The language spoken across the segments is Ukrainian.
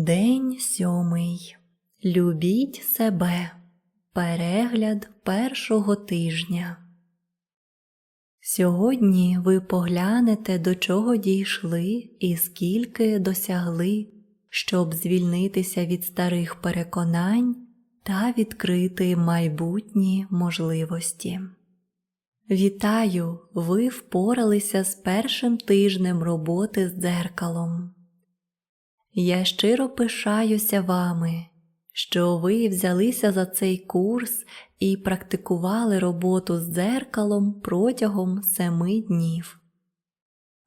День сьомий. Любіть себе. Перегляд першого тижня. Сьогодні ви поглянете, до чого дійшли і скільки досягли, щоб звільнитися від старих переконань та відкрити майбутні можливості. Вітаю! Ви впоралися з першим тижнем роботи з дзеркалом. Я щиро пишаюся вами, що ви взялися за цей курс і практикували роботу з дзеркалом протягом семи днів.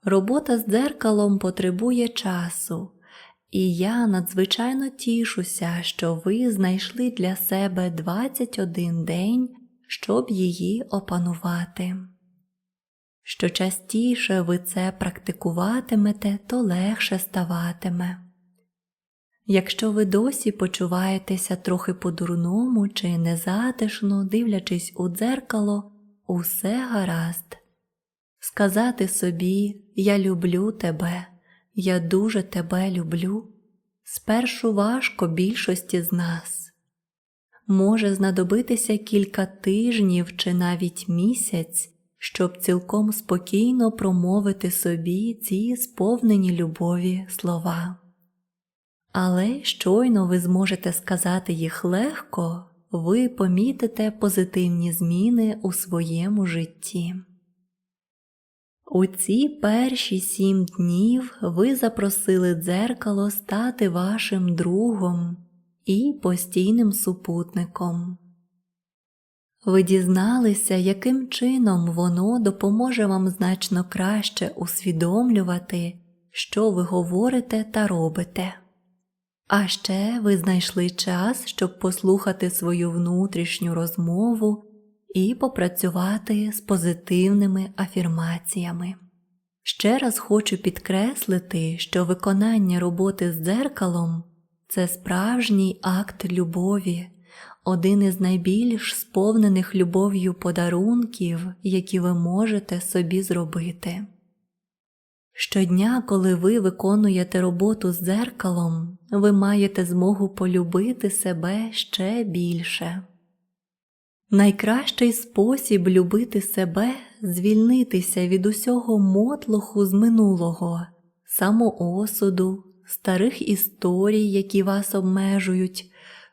Робота з дзеркалом потребує часу, і я надзвичайно тішуся, що ви знайшли для себе 21 день, щоб її опанувати. Що частіше ви це практикуватимете, то легше ставатиме. Якщо ви досі почуваєтеся трохи по-дурному чи незатишно, дивлячись у дзеркало, усе гаразд. Сказати собі Я люблю тебе, я дуже тебе люблю, спершу важко більшості з нас. Може знадобитися кілька тижнів чи навіть місяць, щоб цілком спокійно промовити собі ці сповнені любові слова. Але щойно ви зможете сказати їх легко, ви помітите позитивні зміни у своєму житті. У ці перші сім днів ви запросили дзеркало стати вашим другом і постійним супутником. Ви дізналися, яким чином воно допоможе вам значно краще усвідомлювати, що ви говорите та робите. А ще ви знайшли час, щоб послухати свою внутрішню розмову і попрацювати з позитивними афірмаціями. Ще раз хочу підкреслити, що виконання роботи з дзеркалом це справжній акт любові, один із найбільш сповнених любов'ю подарунків, які ви можете собі зробити. Щодня, коли ви виконуєте роботу з дзеркалом, ви маєте змогу полюбити себе ще більше. Найкращий спосіб любити себе звільнитися від усього мотлоху з минулого, самоосуду, старих історій, які вас обмежують,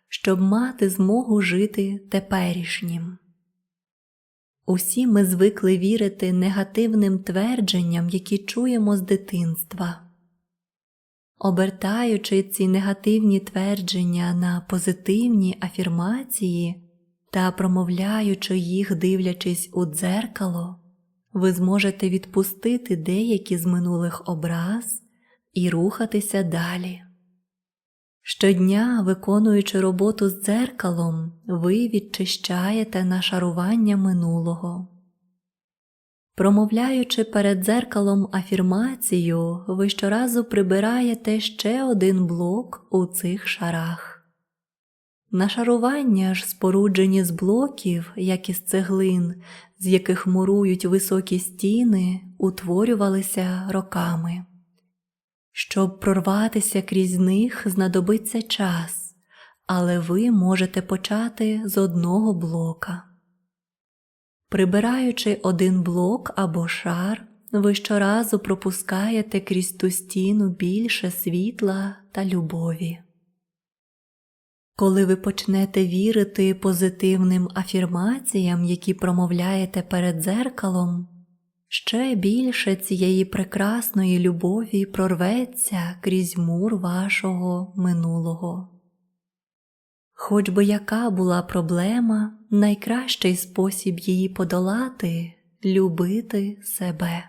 щоб мати змогу жити теперішнім. Усі ми звикли вірити негативним твердженням, які чуємо з дитинства. Обертаючи ці негативні твердження на позитивні афірмації та промовляючи їх, дивлячись у дзеркало, ви зможете відпустити деякі з минулих образ і рухатися далі. Щодня, виконуючи роботу з дзеркалом, ви відчищаєте нашарування минулого. Промовляючи перед дзеркалом афірмацію, ви щоразу прибираєте ще один блок у цих шарах. Нашарування ж споруджені з блоків, як із цеглин, з яких мурують високі стіни, утворювалися роками. Щоб прорватися крізь них, знадобиться час, але ви можете почати з одного блока. Прибираючи один блок або шар, ви щоразу пропускаєте крізь ту стіну більше світла та любові. Коли ви почнете вірити позитивним афірмаціям, які промовляєте перед дзеркалом, ще більше цієї прекрасної любові прорветься крізь мур вашого минулого. Хоч би яка була проблема, найкращий спосіб її подолати любити себе.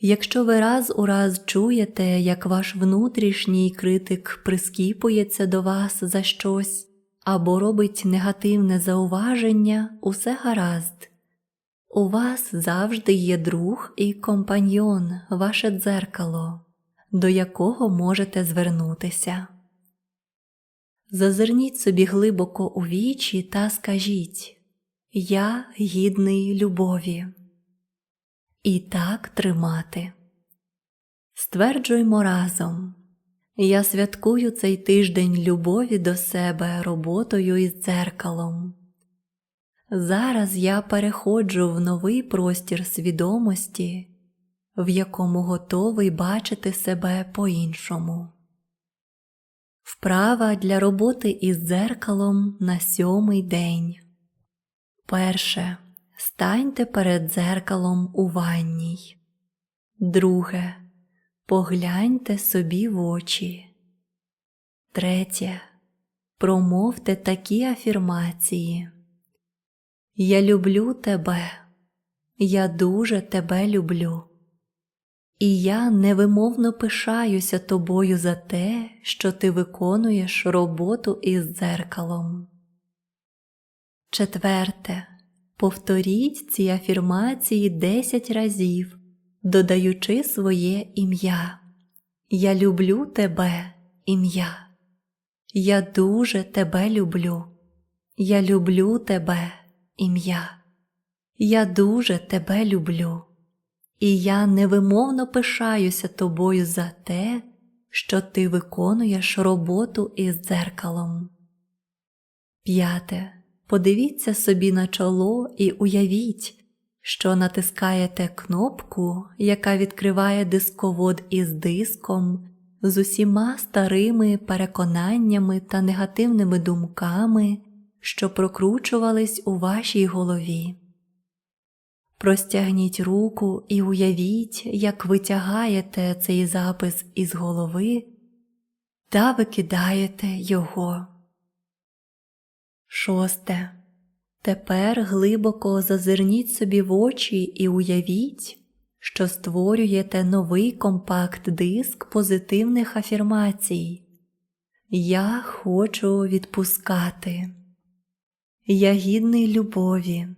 Якщо ви раз у раз чуєте, як ваш внутрішній критик прискіпується до вас за щось або робить негативне зауваження, усе гаразд. У вас завжди є друг і компаньйон, ваше дзеркало, до якого можете звернутися. Зазирніть собі глибоко у вічі та скажіть Я гідний любові. І так тримати. Стверджуймо разом Я святкую цей тиждень любові до себе роботою із дзеркалом. Зараз я переходжу в новий простір свідомості, в якому готовий бачити себе по-іншому. Вправа для роботи із дзеркалом на сьомий день. Перше. Станьте перед дзеркалом у ванній. Друге. Погляньте собі в очі. Третє. Промовте такі афірмації. Я люблю тебе. Я дуже тебе люблю. І я невимовно пишаюся тобою за те, що ти виконуєш роботу із дзеркалом. Четверте. Повторіть ці афірмації 10 разів, додаючи своє ім'я. Я люблю тебе, ім'я. Я дуже тебе люблю. Я люблю тебе, ім'я. Я дуже тебе люблю. І я невимовно пишаюся тобою за те, що ти виконуєш роботу із дзеркалом. П'яте. Подивіться собі на чоло і уявіть, що натискаєте кнопку, яка відкриває дисковод із диском, з усіма старими переконаннями та негативними думками, що прокручувались у вашій голові. Простягніть руку і уявіть, як витягаєте цей запис із голови та викидаєте його. Шосте. Тепер глибоко зазирніть собі в очі і уявіть, що створюєте новий компакт-диск позитивних афірмацій. Я хочу відпускати. Я гідний любові.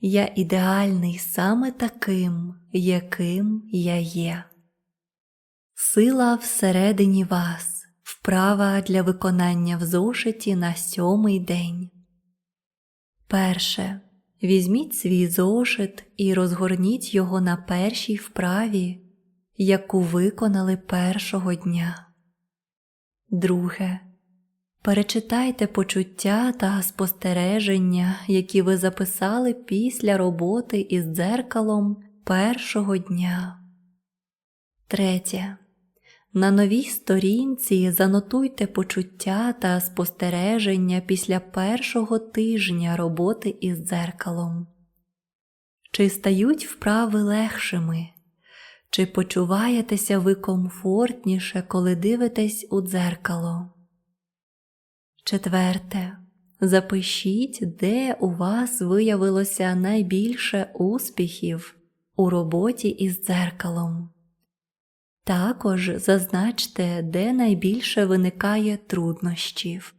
Я ідеальний саме таким, яким я є. Сила всередині вас. Вправа для виконання в зошиті на сьомий день. Перше. Візьміть свій зошит і розгорніть його на першій вправі, яку виконали першого дня. Друге. Перечитайте почуття та спостереження, які ви записали після роботи із дзеркалом першого дня. Третє. На новій сторінці занотуйте почуття та спостереження після першого тижня роботи із дзеркалом. Чи стають вправи легшими? Чи почуваєтеся ви комфортніше, коли дивитесь у дзеркало? Четверте. Запишіть, де у вас виявилося найбільше успіхів у роботі із дзеркалом. Також зазначте, де найбільше виникає труднощів.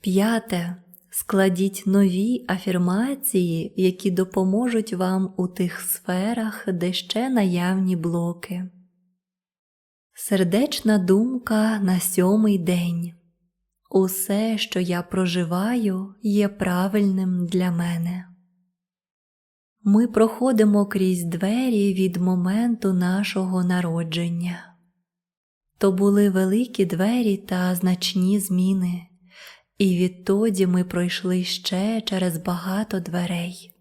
П'яте. Складіть нові афірмації, які допоможуть вам у тих сферах, де ще наявні блоки. Сердечна думка на сьомий день. Усе, що я проживаю, є правильним для мене. Ми проходимо крізь двері від моменту нашого народження. То були великі двері та значні зміни, і відтоді ми пройшли ще через багато дверей.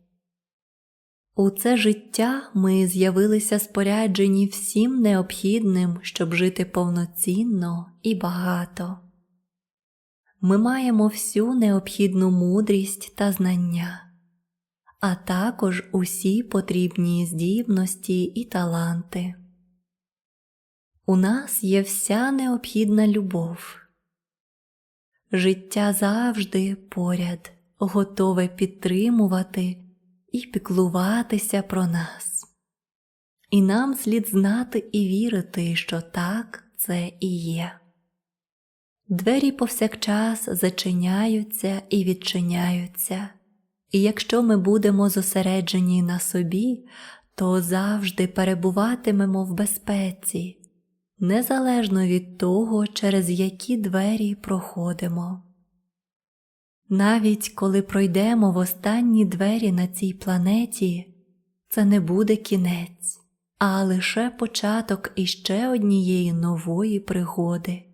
У це життя ми з'явилися споряджені всім необхідним, щоб жити повноцінно і багато. Ми маємо всю необхідну мудрість та знання а також усі потрібні здібності і таланти. У нас є вся необхідна любов. Життя завжди поряд, готове підтримувати і піклуватися про нас. І нам слід знати і вірити, що так це і є. Двері повсякчас зачиняються і відчиняються. І якщо ми будемо зосереджені на собі, то завжди перебуватимемо в безпеці, незалежно від того, через які двері проходимо. Навіть коли пройдемо в останні двері на цій планеті, це не буде кінець, а лише початок іще однієї нової пригоди.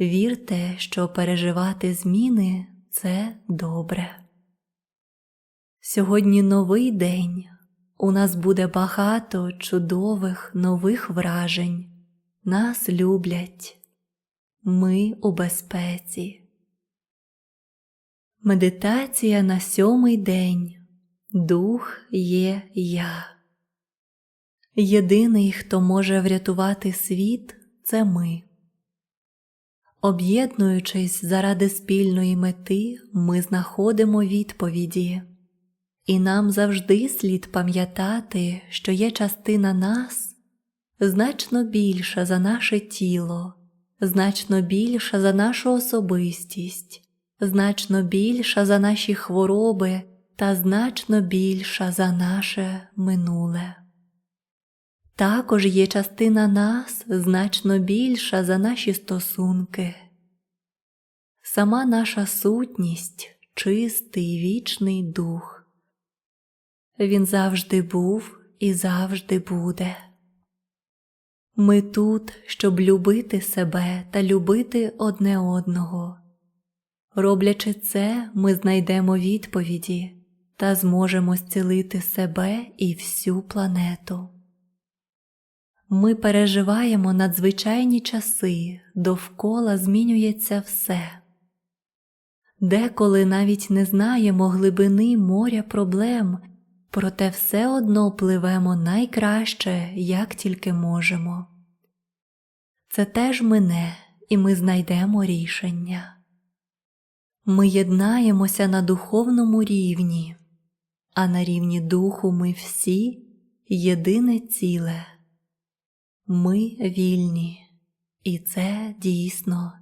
Вірте, що переживати зміни це добре. Сьогодні новий день. У нас буде багато чудових нових вражень. Нас люблять. Ми у безпеці. Медитація на сьомий день. Дух є я. Єдиний, хто може врятувати світ, це ми. Об'єднуючись заради спільної мети, ми знаходимо відповіді, і нам завжди слід пам'ятати, що є частина нас значно більша за наше тіло, значно більша за нашу особистість, значно більша за наші хвороби та значно більша за наше минуле. Також є частина нас значно більша за наші стосунки. Сама наша сутність чистий вічний дух. Він завжди був і завжди буде. Ми тут, щоб любити себе та любити одне одного. Роблячи це, ми знайдемо відповіді та зможемо зцілити себе і всю планету. Ми переживаємо надзвичайні часи, довкола змінюється все. Деколи навіть не знаємо глибини моря проблем, проте все одно пливемо найкраще, як тільки можемо. Це теж мине, і ми знайдемо рішення. Ми єднаємося на духовному рівні, а на рівні духу ми всі єдине ціле. Ми вільні, і це дійсно.